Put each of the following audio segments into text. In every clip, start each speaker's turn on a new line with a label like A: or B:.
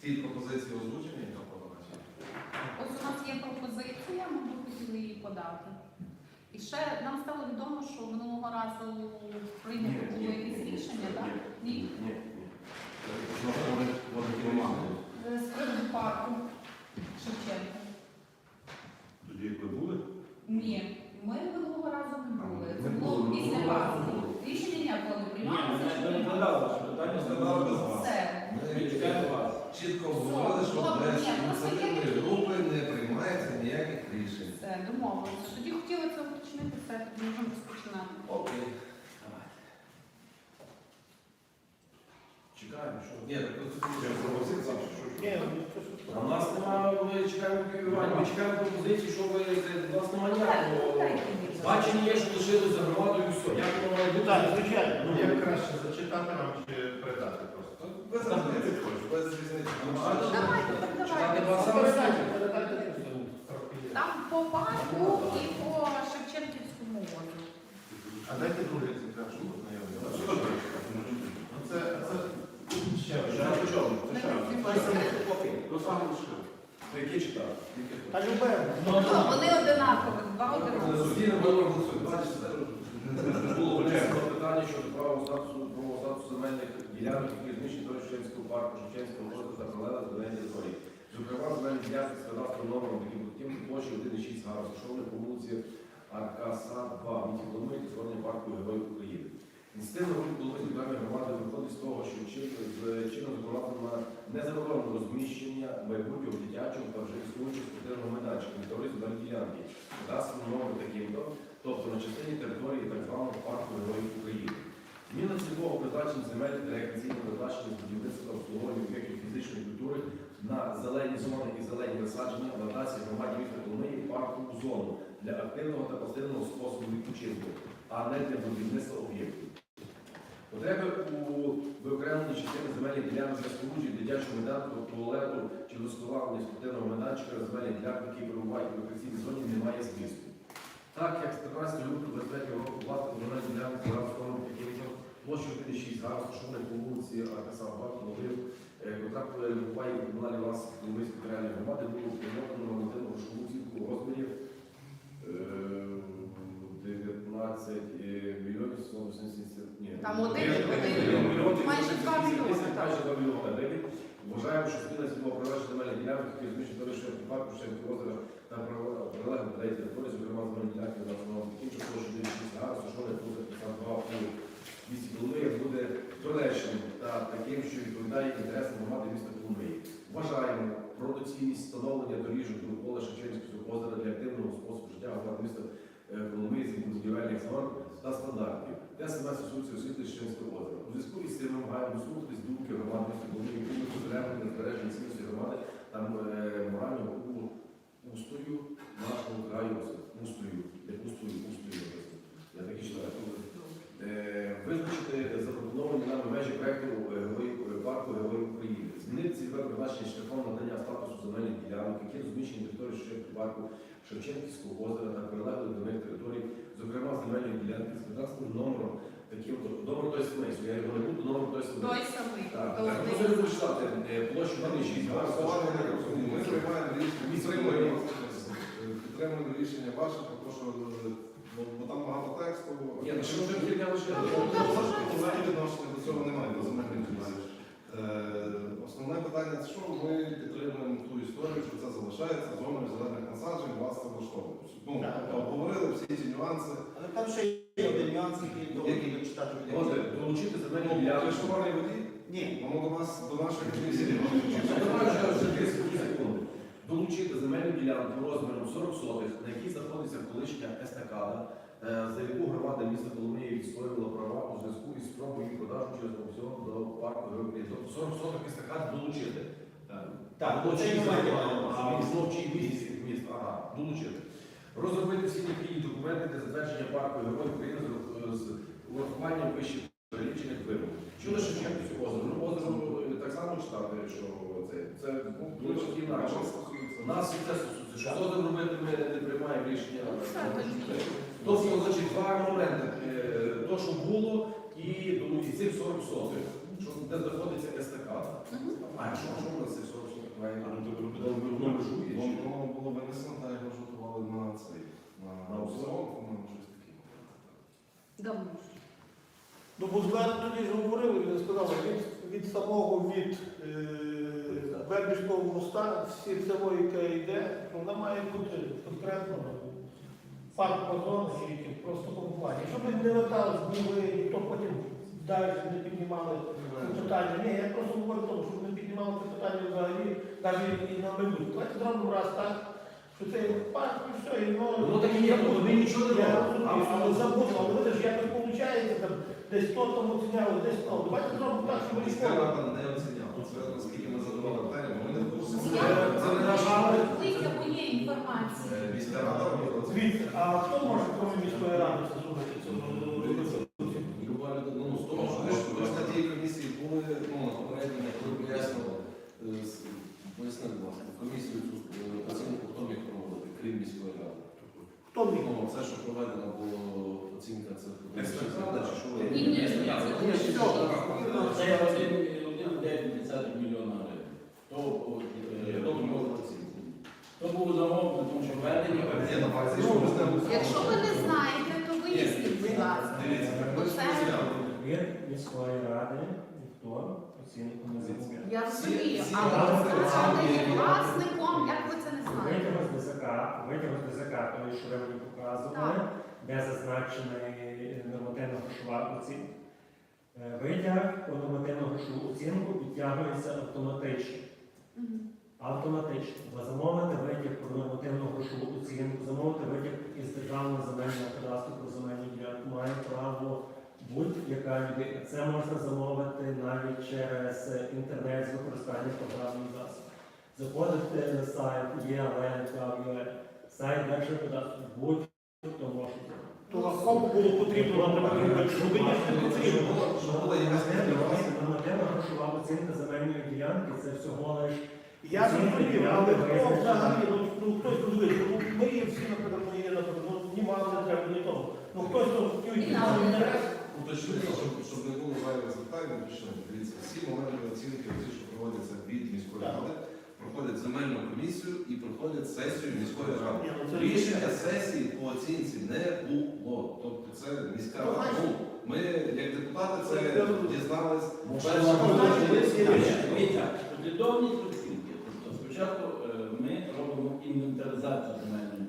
A: Ті пропозиції озвучені, яка подана? чи?
B: Ось у нас є пропозиція, ми б хотіли її подати. І ще нам стало відомо, що минулого разу прийнято було якесь рішення, так? Ні?
A: Ні,
B: З приводу парку Шевченка.
A: Тоді як ви були?
B: Ні, ми минулого разу не були. Це було після вас. Рішення ніякого не
C: Ні,
B: приймалося.
C: ми не розглядали ваше питання,
A: Розглядали без вас.
B: Все.
C: Ми чекаємо вас.
A: Чітко говорили, що
B: Добре,
A: без
B: ні, просто є
A: ініціативної
B: такі-
A: групи не приймається ніяких рішень.
B: Все, домовилися. Тоді хотіли це уточнити, все, тоді можемо розпочинати.
A: Окей.
C: Чекаємо, що?
A: Ні, так тут пропозиції, що
C: Ні, ну? А в нас немає, ми чекаємо копіювання, ми чекаємо пропозиції, що ви, у нас немає ніякого. Бачення є, що лишилось за громадою і все. Як воно має бути?
D: Так, звичайно.
C: Ну,
D: Як краще зачитати нам чи передати просто?
A: Без різниці, хочеш, без різниці.
B: Давайте,
C: Читати
B: давайте.
C: вас саме
D: передайте.
B: Там по парку і по Шевченківському озеру.
D: А дайте друге екземпляр, щоб ознайомити. Ну, Це, це ще
C: Вже на початку.
B: Не
C: Це що?
B: розумію.
C: Окей, то саме лише. То яке читати? Яке
D: А любе.
B: Ну, вони одинакові, два одинакові.
A: Ми голосуємо. Бачите?
C: Було вирішено питання щодо права статусу правового статусу земельних ділянок, які розміщені до Шевченського парку, Шевченського озера та до неї території. Зокрема, земельні ділянки з кадастровим номером, таким таким площі 1,6 га, розташовані по вулиці Аркаса 2, в місті Коломиї, та створення парку Героїв України. Ініціативна група державної громади виходить з того, що чином законодавства незаборонене розміщення майбутнього дитячого та вже існуючого спортивного майданчика на території ділянки. Кадастровий номер таким-то, тобто на частині території так званого парку Героїв України. Зміна цільового призначення земель рекреаційного призначення з будівництва та обслуговування об'єктів фізичної культури на зелені зони і зелені насадження надасть громаді міста Коломиї паркову зону для активного та пасивного способу відпочинку, а не для будівництва об'єктів. Потреби у виокремленні частини земельних ділянок для спорудження дитячого майданку, туалету чи досконалення спортивного майданчика земельних ділянках, які перебувають у рекреаційній зоні, немає змісту. Так як з 15 лютого 23 року власне земельні ділянки зараз таким площу 56 га, розташованих по вулиці Аркаса Бак, Ловив, контракт перебуває у комунальній власності територіальної громади, було прийнято нормативну грошову оцінку у розмірі е, 19 мільйонів 180, ні.
B: Там один
C: мільйон,
B: майже два мільйони.
C: Майже 2 мільйони гривень. Вважаємо, що спільна цільового призначення земельних ділянок, які розміщені до Шевченківського парку, Шевченківського озера та прилеглих до неї території, зокрема земельні ділянки на основному таким, що площу 26 га, розташованих тут 52 у місті Коломиї, буде доречним та таким, що відповідає інтересам громади міста Коломиї. Вважаємо про доцільність встановлення доріжок довкола Шевченківського озера для активного способу життя громади міста Коломиї з будівельних норм та стандартів. Те саме стосується освіти Шевченського озера. У зв'язку із цим маємо дослухатись думки громади Коломиї, які дозволяємо на збереження цінності громади та е, морального устрою нашого краю, устрою, не устрою, устрою написано. Я такі читаю. Е, Визначити запропоновані нами межі проекту е, Герої- е, парку Героїв України. Змінити цільове призначення шляхом надання статусу ділянок, які розміщені на території Шевченківського парку Шевченківського озера та прилеглих до них територій, зокрема земельної ділянки з кадастровим номером, таким номер той самий, я його не буду, номер той самий.
B: Той самий.
C: Так, так, ну, ви будете е, площу 1,6 га,
A: Голосування не розумію. Ми приймаємо рішення, підтримуємо, підтримуємо рішення ваше, тому що е, бо, бо там багато тексту.
C: Ні, ну що вже лише.
A: Взагалі відношення до цього немає, до земельних. Е, Основне питання, це що ми історію, що це залишається зоною зелених насаджень, вас це влаштовує. Ну, обговорили всі ці нюанси.
D: Але там ще є один нюанс, який доводить читати.
C: Отже, долучити земельні
A: Ну,
C: ділянки.
A: ви що мали воді?
D: Ні.
A: Воно до нас, до нашої комісії.
C: Долучити земельну ділянку розміром 40 сотих, на якій знаходиться колишня естакада, е, за яку громада міста Коломиї відстоювала права у зв'язку із спробою продажу через аукціон до парку Героїв Тобто 40 сотих естакад долучити.
D: Так,
C: Було
D: це
C: чиїсь
D: немає
C: права,
D: питання.
C: а він знов чиї міст, ага, долучити. Розробити всі необхідні документи для затвердження парку Героїв України з- з урахуванням вище перелічених вимог. Щодо Шевченківського озера, ну озеро е, так само читати, що це, це ну, трошки інакше. У нас це стосується, що з озером робити ми не приймаємо рішення.
B: Ну.
C: Тобто, значить, два моменти. Е, те, що було, і, цих 40 сотих, що де знаходиться естакада. А що, що у нас цих 40 має?
A: А,
C: Ну, воно межує.
A: Воно було винесено, так як ми на цей, на аукціон, по-моєму, щось таке.
B: Давно.
E: Ну, бо тоді ж говорили, він сказав, від, від самого від е, Вербівського моста, всі село, яке йде, ну, вона має бути конкретно парк і просто побування. Щоб не летали з Були, ніхто потім далі не піднімали це питання. Ні, я просто говорю тому, щоб не піднімали це питання взагалі, навіть і на майбутнє. Давайте зробимо раз так, що це парк і все, і воно...
C: Воно так і є, бо ми нічого не
E: розумію, але забуду, але видиш, як не виходить, там, десь то там оціняли, десь то. Давайте зробимо так, щоб
A: Міська
E: ніколи.
A: рада не оціняла. Це наскільки ми задавали питання, бо ми не в курсі.
B: Я
A: Це не наш аудит.
B: Витягу є інформація.
A: Е, Міська рада оцінює.
E: Звідси, а хто може кроме міської ради це? Це
C: Люба людина, ну, з того,
A: Тому
C: що
A: що ви ж- ви ж на тій комісії були, ну, на попередньому, коли пояснювали, е, з- поясни, будь ласка, комісію цю оцінку хто міг проводити, крім міської ради?
E: Хто міг?
A: Ну, це, що проведено було оцінка, це
C: Експерт-рада
A: чи що?
B: Ні, ні, ні, це все.
F: Це 1,9 мільйона гривень. То, е,
A: Хто проводив оцінку?
F: то було замовлено, тому що введення
A: ну,
B: Якщо ви не знаєте, то виясніть, будь ласка.
A: Дивіться, так ми ж не.
G: Від міської ради ніхто.
B: Я розумію, але є власником, як ви це не знаєте?
G: Витяг з ДЗК, витяг з ДЗК, той, що ви мені показували, де зазначений нормативно-грошова оцінка. Е, Витяг по нормативно-грошову оцінку підтягується автоматично.
B: Мгм.
G: Автоматично. Ви замовите витяг про нормативну грошову оцінку, замовити витяг із державного земельного кадастру про земельну ділянку має право будь-яка людина. Це можна замовити навіть через е, інтернет з використанням програмних засобів. Заходите на сайт ЄЛН.ua, сайт Держкадастру, будь-хто може.
E: То кому було потрібно вам наприклад, ви не потрібно?
G: Нормативна грошова оцінка земельної ділянки це всього лиш
E: Я зрозумів, але хто взагалі, ну, ну хтось розуміє, ну ми є всі, наприклад, ми є, наприклад, ну знімали не треба, не того. Ну хтось хотів інтерес.
A: Уточнити, щоб, щоб не було зайвих запитань, уточнити. Дивіться, всі моменти оцінки, ті, що проводяться від міської ради, проходять земельну комісію і проходять сесію міської ради.
E: Ні, ну, це
A: Рішення сесії по оцінці не було. Тобто це міська
E: Ну,
A: рада. Ну, ми, як депутати, це дізнались.
E: Ну, значить, є рішення.
F: Дивіться, послідовні оцінки. Тобто спочатку е, ми робимо інвентаризацію земельної.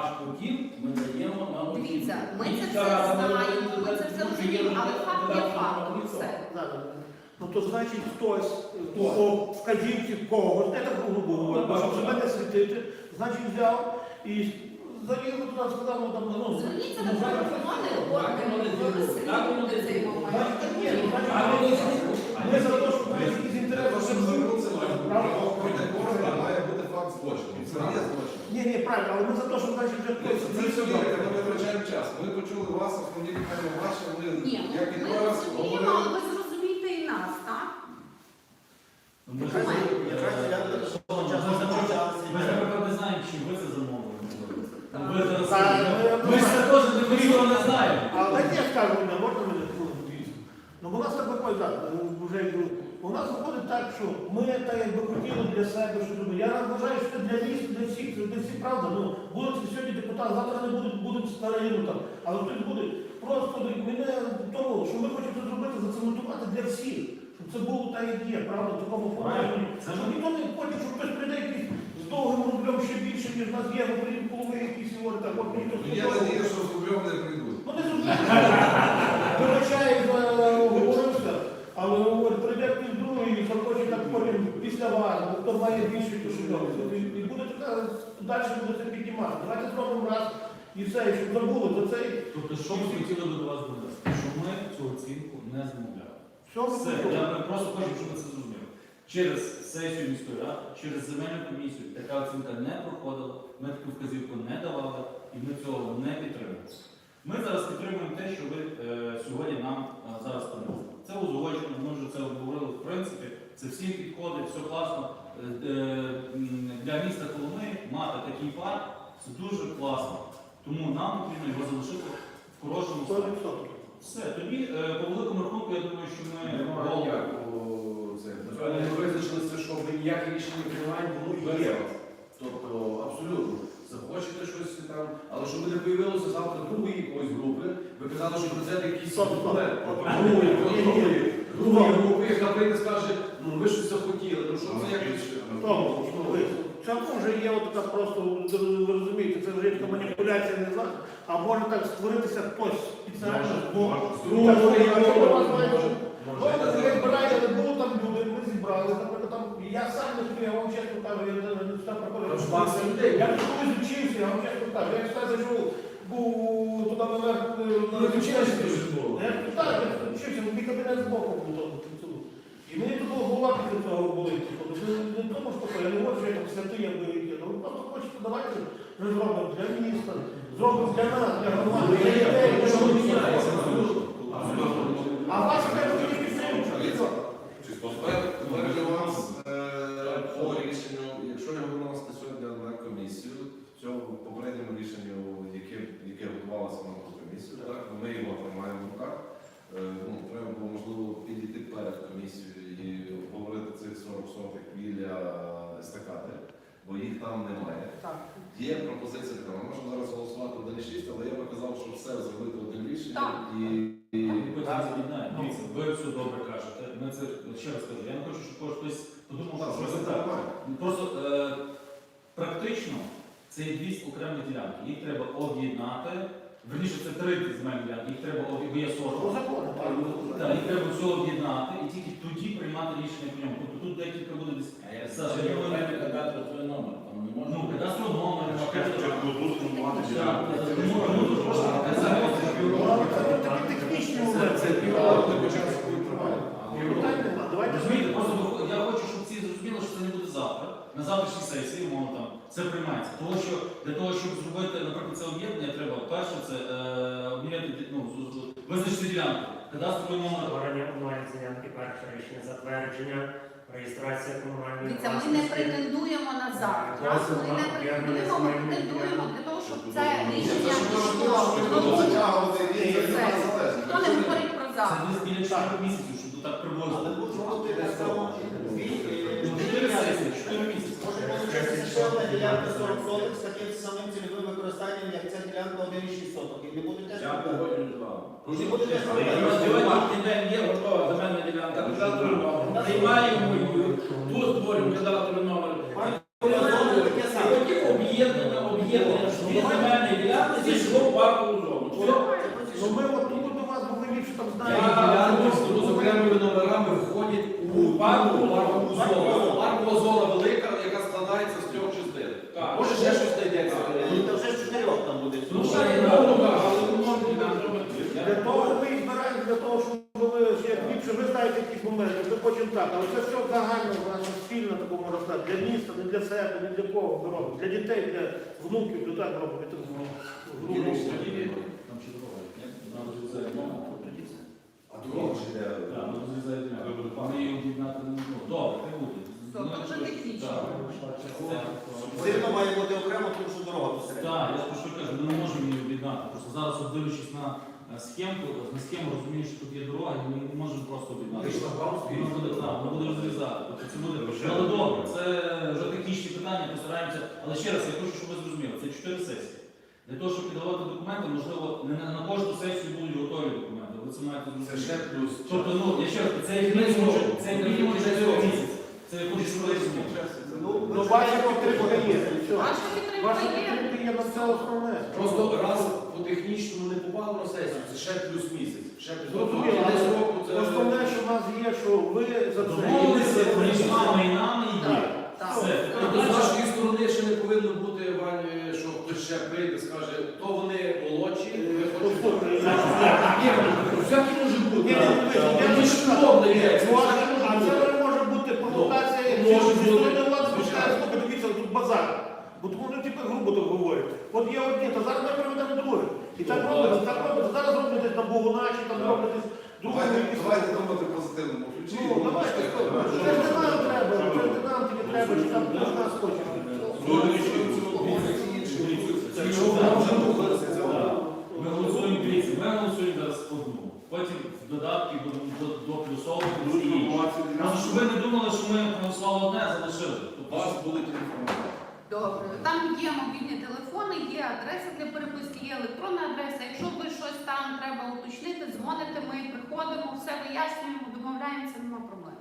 F: Аж потім ми даємо на оцінку.
B: Дивіться, ми це все знаємо, ми це все розуміємо, але факт є фактом. Все.
E: Ну то значить хтось ну, по вказівці когось, не так грубо говорю, щоб себе не світити, значить взяв і заїхав туди, сказав, ну там, ну,
B: Зверніться
E: ну,
B: до
F: зробить. Так воно не
B: цей момент.
E: Значить, ні, ну, значить,
F: А ви не
E: Ми за те, щоб ми якісь
A: Для
E: інтереси,
A: того, щоб
E: щоб
A: звернутися, має бути
E: Правда?
A: правоохоронний орган, має бути факт злочину. Це є злочин.
E: Ні, ні, правильно, але ми за те, щоб значить вже хтось.
A: Це все вірите, ми витрачаємо час. Ми почули вас, основні питання ваші, ми
B: Ні, ну,
A: як і
B: ми розуміємо,
A: говорили.
B: ви зрозумієте і нас, так?
F: Ми ж
B: Документи.
F: ми не знаємо, чи ви це замовили. Ви зараз-
E: Так, ми-
F: Ми ж це теж не нічого не знаємо.
E: Але дайте я скажу, не можна мене. Ну, нас так так, ну, вже йду. У нас виходить так, що ми так якби хотіли для себе, що робити. Я вважаю, що це для міста, для всіх, це для всіх правда. Ну, будуть сьогодні депутати, завтра не будуть, будуть старину там. Але тут буде просто мене того, що ми хочемо це зробити, зацементувати для всіх. Щоб це було так, як є, правда, в такому форматі. Щоб ніхто не хоче, щоб хтось прийде якийсь з довгим рублем ще більше, ніж нас є, ми прийдемо половини якісь говорить, так, от мені тут
A: Я надію, що з рублем не прийдуть.
E: Ну не зрозуміло. Вибачаю, говорився, але говорить, прийде хтось другий і захоче так вас, бо хто має більше кошельок. І буде така, далі буде це піднімати. Давайте зробимо раз і все, щоб забули за цей.
H: Тобто, що ми хотіли би до вас донести? Що ми цю оцінку не змовляли.
E: Все,
H: Все, я просто хочу, щоб ви це зрозуміли. Через сесію міської ради, через земельну комісію така оцінка не проходила, ми таку вказівку не давали і ми цього не підтримуємо. Ми зараз підтримуємо те, що ви е, сьогодні нам е, зараз принесли. Це узгоджено, ми вже це обговорили в принципі, це всім підходить, все класно. Е, е, для міста Коломи мати такий парк це дуже класно. Тому нам потрібно його залишити в хорошому стані. Все, тоді е, по великому рахунку, я думаю, що ми
C: це. Ми визначилися, що ми ніяке рішення не приймаємо, воно є. Тобто, абсолютно. Захочете щось там, але щоб не появилося завтра другої якоїсь групи, ви казали, що президент якийсь
E: Стоп,
C: другої, другої групи, яка прийде скаже, ну ви щось захотіли, ну що це якось.
E: Тому, це вже є от така просто, ви розумієте, це вже така маніпуляція не знаю, а може так створитися хтось спеціально, бо
C: Друга
E: Ну,
C: група,
E: якщо ви вас
C: може,
E: знаєте,
C: може.
E: Ну, ми збирали, не було там люди, ми зібрали, наприклад, там, я сам не собі, я вам чесно кажу, я не
C: маса людей.
E: Я колись вчився, я вам чесно кажу, я сюди зайшов, був туди наверх,
C: Ну, ти вчилися дуже було.
E: Я так, я вчився, мій кабінет збоку був там, тут. І мені тут голова після цього болить. ну, Не не тому, що я не можу, що я там святий, я би є. Ну, просто хочете, давайте ми зробимо для міста, зробимо для нас, для громади, для для людей.
C: Абсолютно.
E: А вас кажуть, тільки підтримують.
A: Тепер тепер для вас е, по рішенню, якщо його виносити сьогодні на комісію, в цьому попередньому рішенню, яке, яке готувалося на ту комісію, так, ми його тримаємо в руках. Е, Ну, треба було, можливо, підійти перед комісією і обговорити цих 40 сотих біля естакади, бо їх там немає.
B: Так.
A: Є пропозиція така, ми можемо зараз голосувати 1,6, але я би казав, що все зробити одним рішенням і, і
H: Потім з'єднаємо. Дивіться, ви все добре кажете. Ми це ще раз кажу. Я не хочу, щоб хтось подумав,
A: Так,
H: що
A: це
H: це так.
A: нормально.
H: Просто е, практично це є дві окремі ділянки. Їх треба об'єднати. Верніше, це три земельні ділянки. Їх треба
E: По. Так,
H: їх треба все об'єднати і тільки тоді приймати рішення по ньому. Тобто тут декілька буде десь. Я говорю,
F: кадастр свій номер, там не можна.
H: ну, кадастровий номер,
D: Тут
H: Так,
D: формувати
H: так,
D: ділянку.
H: тут просто показати.
E: Це такі технічні
C: Це, це півроку початку триває.
E: Питань нема. Давайте
H: Розумієте, просто виход- я хочу, щоб всі зрозуміли, що це не буде завтра. На завтрашній сесії, умовно там, це приймається. Тому що для того, щоб зробити, наприклад, це об'єднання, треба перше це е, обміряти, ну, визначити ділянку. Кадастровий номер.
G: Створення онлайн ділянки, перше рішення, затвердження, реєстрація комунальної
B: Дивіться, ми не претендуємо на завтра. Ми не претендуємо, ми претендуємо для того, щоб це рішення Все.
A: незалежно.
B: Ніхто не говорить про
H: Це
B: завтра.
H: десь біля 4 місяців, щоб так приблизно.
I: Але робити так одна ділянка 40 соток з таким самим цільовим використанням, як ця ділянка 1,6 соток. І не буде теж
F: Я
I: проблем.
F: погоджуюсь з вами.
I: Не буде теж проблем.
F: на сьогоднішній день є готова земельна ділянка, номер. Приймаємо її, тут створюємо кадастровий номер.
I: Таке
F: І
I: саме.
F: потім об'єднання, об'єднання, що дві земельні ділянки зійшло в паркову зону. Все.
E: Ну ми от тому до вас, бо ви ліпше там
C: Ті
E: знаєте.
C: ділянки з окремими номерами входять у паркову паркову зону. Паркова зона велика, яка складається з трьох частин.
F: Так.
C: Може ще щось знайдеться.
I: Та вже з чотирьох там буде.
F: Ну, ще є мовно, але воно ділянка.
E: Для того ми і збираємо, для того, щоб ви ж як ліпше, ви знаєте якісь моменти, ми хочемо так, але це все загально, наша спільна такого можна сказати, для міста, не для себе, не для кого ми робимо, для дітей, для внуків, для так робимо. так, ну.
H: Там ще дорога. є. Нам розрізає номер.
C: А дорога ж йде.
H: Так, нам розрізає ділянку. Вони її об'єднати не можуть. Добре, хай буде.
B: Все, то вже технічно.
H: Так.
I: Сильно має бути окремо, тому що дорога посередині.
H: Так, я про що кажу, ми не можемо її об'єднати. Просто зараз, от дивлячись на схемку, на схему розумію, що тут є дорога, і ми не можемо просто об'єднати. Воно буде так, воно буде розрізати. Тобто це буде. Але добре, це вже технічні питання, постараємося. Але ще раз, я хочу, щоб ви зрозуміли, це чотири сесії. Для того, щоб підготувати документи, можливо, не на, на кожну сесію будуть готові документи. Ви це маєте
C: Це
H: зрозуміти.
C: ще плюс.
H: Тобто, ну, я ще раз, це як мінімум, це як мінімум через місяць. Це я хочу, щоб ви розуміли.
E: Ну, ну, ваша підтримка є, все.
B: Ваша підтримка є.
E: підтримка є на це основне.
C: Просто раз по технічному не попало на сесію, це ще плюс місяць. Ще плюс
E: Зрозуміло,
C: Десь року це...
E: Основне, що в нас є, що ви за це
H: Домовилися прийшла і і є.
B: Так.
H: Все.
C: Тобто з вашої сторони ще не повинно бути, Вань, що хтось ще прийде, скаже, то вони молодші, ви хочете...
E: Послухайте,
C: Ні, ну, всяке може
E: Ні,
C: бути.
E: ні, ні, я
C: Ні,
E: не
C: шкода є.
E: Ну, а це- А це не може бути провокація,
C: Ну,
E: якщо
C: може
E: зі
C: бути.
E: сторони влади
C: Звичайно.
E: пускає, слухай, дивіться, тут базар. Бо тому вони типу грубо так говорять. От є одні, то зараз ми проведемо друге. І так
C: Ну,
E: робиться,
C: так.
E: робиться. Зараз роблять десь на Богуначі, там
C: Так.
E: друге
A: Давайте, давайте думати позитивному ключі.
E: Ну, давайте. Це ж не нам треба, це ж не нам тільки треба, чи там хтось нас хоче.
H: Ми голосуємо, дивіться, ми потім додатки будемо до- доплюсовувати
A: Ну,
H: всі інші.
A: інформацію для
H: Просто
A: нас.
H: щоб ви не думали, що ми проголосували одне, залишили.
A: У
H: Тобто,
A: вас будуть інформації.
B: Добре, там є мобільні телефони, є адреса для переписки, є електронна адреса. Якщо ви щось там треба уточнити, дзвоните, ми приходимо, все вияснюємо, домовляємося, нема проблем.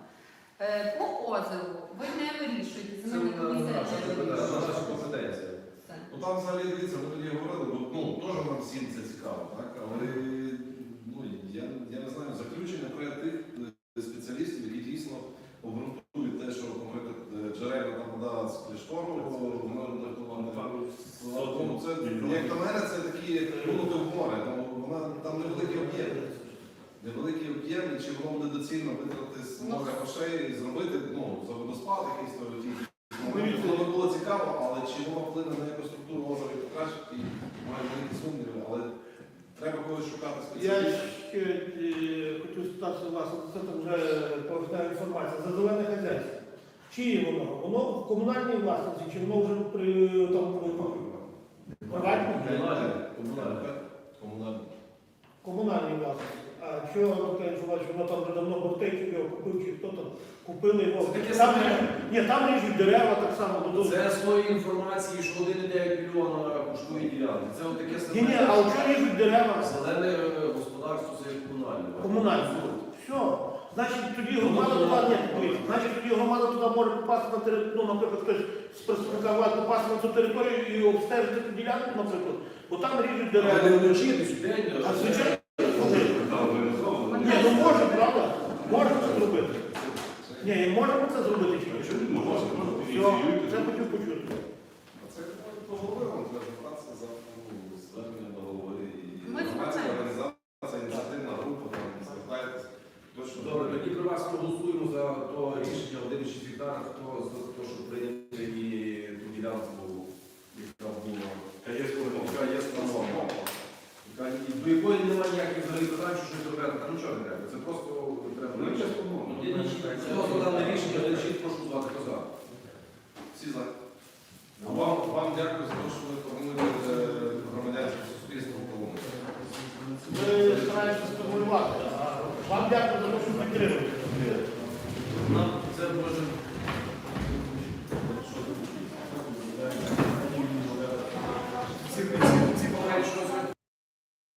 B: Е, По озеру ви не вирішуєте,
C: Це
B: земельна комісія
C: наша
B: не вирішує.
C: наша компетенція.
B: Все.
A: Ну там взагалі дивіться, ми тоді говорили, бо ну теж нам всім це цікаво, так? Але ну я, я не знаю, заключення треба тих е, спеціалістів, які дійсно обґрунтують те, що, наприклад, е, джерельна там вода з кляштору, вона буде впливати. Ну, це, як на мене, це такі, як плюнути в море, там, вона, там невеликий об'єм. Невеликий об'єм, і чи воно буде доцільно витратити з море грошей і зробити, ну, за водоспад якийсь то ті. Ну, Воно було цікаво, але чи воно вплине на екоструктуру озера і покращить, і великі сумніви, але треба когось шукати
E: Я
A: спеціалістів.
E: ще е, хочу спитати вас, це там вже повертає інформація за зелене хазяйство. Чиє воно? Воно в комунальній власності, чи воно вже при там приватній?
A: Комунальне. Комунальне.
E: комунальній власності. А що таке інформація, воно там вже давно Бортейчик його купив, чи хто там купили його.
C: Це таке
E: Там,
C: саме.
E: ні, там ріжуть дерева так само. ну,
C: Це з тої інформації, що 1,9 мільйона коштує ділянки. Це от таке
E: Ні, ні, а що ріжуть дерева?
C: Зелене е, господарство це є комунальне.
E: Комунальне. Все. Значить, тоді громада туди, ні, дивіться, значить, тоді громада туди може попасти на територію, ну, наприклад, хтось з представника влади попасти на цю територію і обстежити ту ділянку, наприклад, бо там ріжуть
C: Але
E: дерева.
C: не вночі, десь у день. е,
E: А звичайно,
A: Там організовано.
E: ні, ну може, правда? Можемо це зробити. Ні, можемо це зробити чи ні? Все, це хотів почути.
A: А це по голови треба звертатися за ну, звернення до голови і
B: Ми
A: громадська
B: звертаємося.
A: організація, ініціативна група, там звертаєтесь. Точно
C: Добре, тоді при вас проголосуємо за то рішення 1,6 гектара, хто за те, щоб прийняти і ту ділянку, яка була. Яка є. Яка ні- До якої немає ніяких взагалі питань, що щось робити, там нічого не треба. Це просто треба.
A: Ну, чесно, ну,
C: Хто за дане рішення, 1,6, прошу звати, хто за.
A: Всі за.